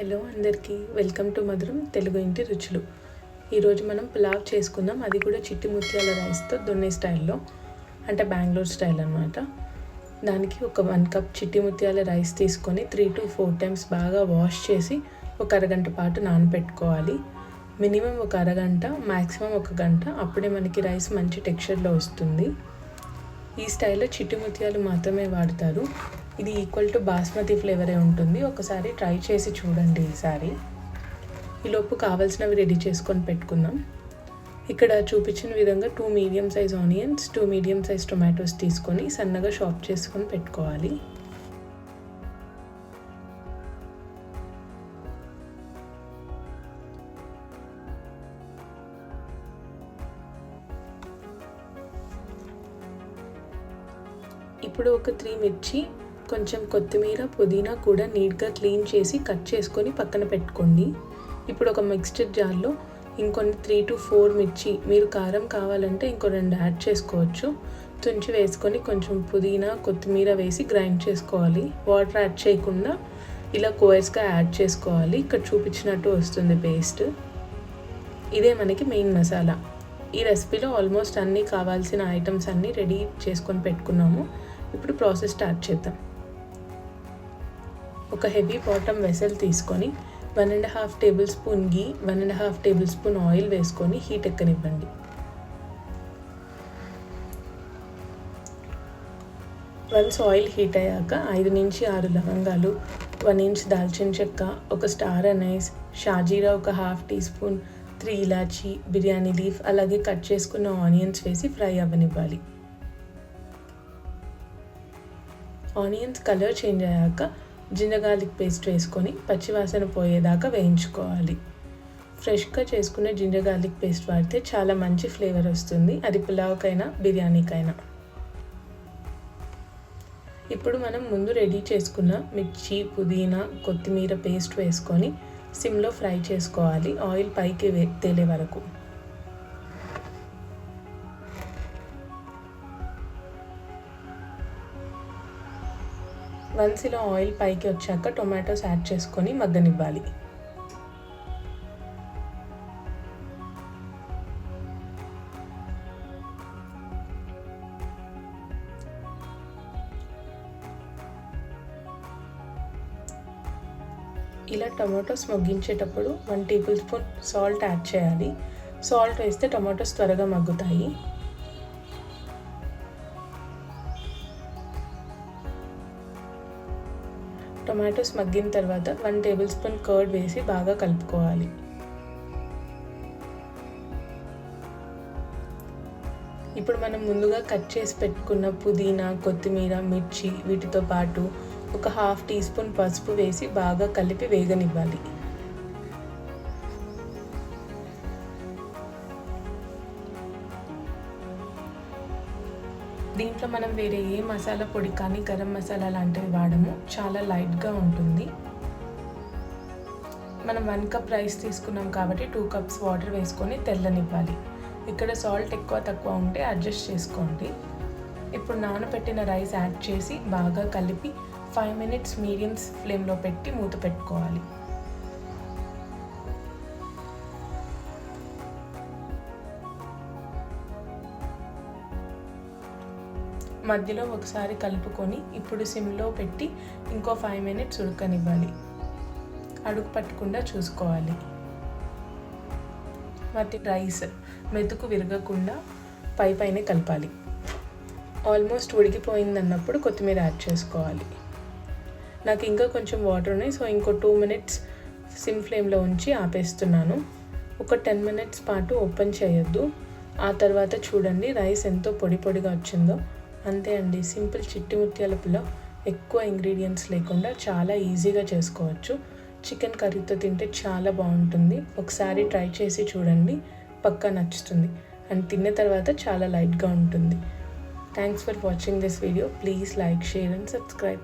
Hello అందరికీ welcome to మధురం తెలుగు ఇంటి రుచులు. ఈరోజు మనం పులావ్ చేసుకుందాం. అది కూడా చిట్టి ముత్యాల రైస్తో దొన్నె స్టైల్లో అంటే బెంగళూరు స్టైల్ అనమాట దానికి ఒక వన్ కప్ చిట్టి ముత్యాల రైస్ తీసుకొని త్రీ టు ఫోర్ టైమ్స్ బాగా వాష్ చేసి ఒక అరగంట పాటు నానబెట్టుకోవాలి మినిమం ఒక అరగంట మ్యాక్సిమం ఒక గంట అప్పుడే మనకి రైస్ మంచి టెక్స్చర్లో వస్తుంది. ఈ స్టైల్లో చిట్టి ముత్యాలు మాత్రమే వాడతారు. ఇది ఈక్వల్ టు బాస్మతి ఫ్లేవరే ఉంటుంది. ఒకసారి ట్రై చేసి చూడండి ఈసారి. ఈలోపు కావాల్సినవి రెడీ చేసుకొని పెట్టుకుందాం. ఇక్కడ చూపించిన విధంగా two medium size onions two medium size tomatoes తీసుకొని సన్నగా షాప్ చేసుకొని పెట్టుకోవాలి. ఇప్పుడు ఒక త్రీ మిర్చి కొంచెం కొత్తిమీర పుదీనా కూడా నీట్గా క్లీన్ చేసి కట్ చేసుకొని పక్కన పెట్టుకోండి. ఇప్పుడు ఒక మిక్స్చర్ జార్లో ఇంకొన్ని త్రీ టు ఫోర్ మిర్చి మీరు కారం కావాలంటే ఇంకో రెండు యాడ్ చేసుకోవచ్చు. తుంచి వేసుకొని కొంచెం పుదీనా కొత్తిమీర వేసి గ్రైండ్ చేసుకోవాలి. వాటర్ యాడ్ చేయకుండా ఇలా కోయర్స్గా యాడ్ చేసుకోవాలి. ఇక్కడ చూపించినట్టు వస్తుంది పేస్ట్ ఇదే మనకి మెయిన్ మసాలా ఈ రెసిపీలో ఆల్మోస్ట్ అన్నీ కావాల్సిన ఐటమ్స్ అన్నీ రెడీ చేసుకొని పెట్టుకున్నాము. ఇప్పుడు ప్రాసెస్ స్టార్ట్ చేద్దాం. ఒక హెవీ బాటమ్ వెసల్ తీసుకొని one and half tablespoon ghee one and half tablespoon oil వేసుకొని హీట్ ఎక్కనివ్వండి. వన్స్ ఆయిల్ హీట్ అయ్యాక ఐదు నుంచి ఆరు లవంగాలు వన్ ఇంచ్ దాల్చిన చెక్క ఒక స్టార్ అనైస్ షాజీరా ఒక హాఫ్ టీ స్పూన్ త్రీ ఇలాచీ బిర్యానీ లీఫ్ అలాగే కట్ చేసుకున్న ఆనియన్స్ వేసి ఫ్రై అవ్వనివ్వాలి. ఆనియన్స్ కలర్ చేంజ్ అయ్యాక జింజర్ గార్లిక్ పేస్ట్ వేసుకొని పచ్చివాసన పోయేదాకా వేయించుకోవాలి. ఫ్రెష్గా చేసుకున్న జింజర్ గార్లిక్ పేస్ట్ వాడితే చాలా మంచి ఫ్లేవర్ వస్తుంది. అది పులావ్కైనా బిర్యానీకైనా. ఇప్పుడు మనం ముందు రెడీ చేసుకున్న మిర్చి పుదీనా కొత్తిమీర పేస్ట్ వేసుకొని సిమ్లో ఫ్రై చేసుకోవాలి. ఆయిల్ పైకి వే తేలే వరకు. వన్స్ ఇలా ఆయిల్ పైకి వచ్చాక టొమాటోస్ యాడ్ చేసుకొని మగ్గనివ్వాలి. ఇలా టమాటోస్ మగ్గించేటప్పుడు one table spoon salt add చేయాలి. సాల్ట్ వేస్తే టమాటోస్ త్వరగా మగ్గుతాయి. టొమాటోస్ మగ్గిన తర్వాత వన్ టేబుల్ స్పూన్ కర్డ్ వేసి బాగా కలుపుకోవాలి. ఇప్పుడు మనం ముందుగా కట్ చేసి పెట్టుకున్న పుదీనా కొత్తిమీర మిర్చి వీటితో పాటు ఒక హాఫ్ టీ స్పూన్ పసుపు వేసి బాగా కలిపి వేగనివ్వాలి. దీంట్లో మనం వేరే ఏ మసాలా పొడి కానీ గరం మసాలా లాంటివి వాడము. చాలా లైట్గా ఉంటుంది. మనం వన్ కప్ రైస్ తీసుకున్నాం కాబట్టి టూ కప్స్ వాటర్ వేసుకొని తెల్లనివ్వాలి. ఇక్కడ సాల్ట్ ఎక్కువ తక్కువ ఉంటే అడ్జస్ట్ చేసుకోండి. ఇప్పుడు నానబెట్టిన రైస్ యాడ్ చేసి బాగా కలిపి ఫైవ్ మినిట్స్ మీడియం ఫ్లేమ్లో పెట్టి మూత పెట్టుకోవాలి. మధ్యలో ఒకసారి కలుపుకొని ఇప్పుడు సిమ్లో పెట్టి ఇంకో ఫైవ్ మినిట్స్ ఉడకనివ్వాలి. అడుగు పట్టకుండా చూసుకోవాలి. మధ్య రైస్ మెతుకు విరగకుండా పై పైన కలపాలి. ఆల్మోస్ట్ ఉడికిపోయింది అన్నప్పుడు కొత్తిమీర యాడ్ చేసుకోవాలి. నాకు ఇంకా కొంచెం వాటర్ ఉన్నాయి సో ఇంకో టూ మినిట్స్ సిమ్ ఫ్లేమ్లో ఉంచి ఆపేస్తున్నాను. ఒక టెన్ మినిట్స్ పాటు ఓపెన్ చేయొద్దు. ఆ తర్వాత చూడండి రైస్ ఎంతో పొడి పొడిగా వచ్చిందో. అంతే అండి. సింపుల్ చిట్టి ముత్యాల పులావ్. ఎక్కువ ఇంగ్రీడియంట్స్ లేకుండా చాలా ఈజీగా చేసుకోవచ్చు. చికెన్ కర్రీతో తింటే చాలా బాగుంటుంది. ఒకసారి ట్రై చేసి చూడండి. పక్కా నచ్చుతుంది. అండ్ తిన్న తర్వాత చాలా లైట్గా ఉంటుంది. Thanks for watching this video please like share and subscribe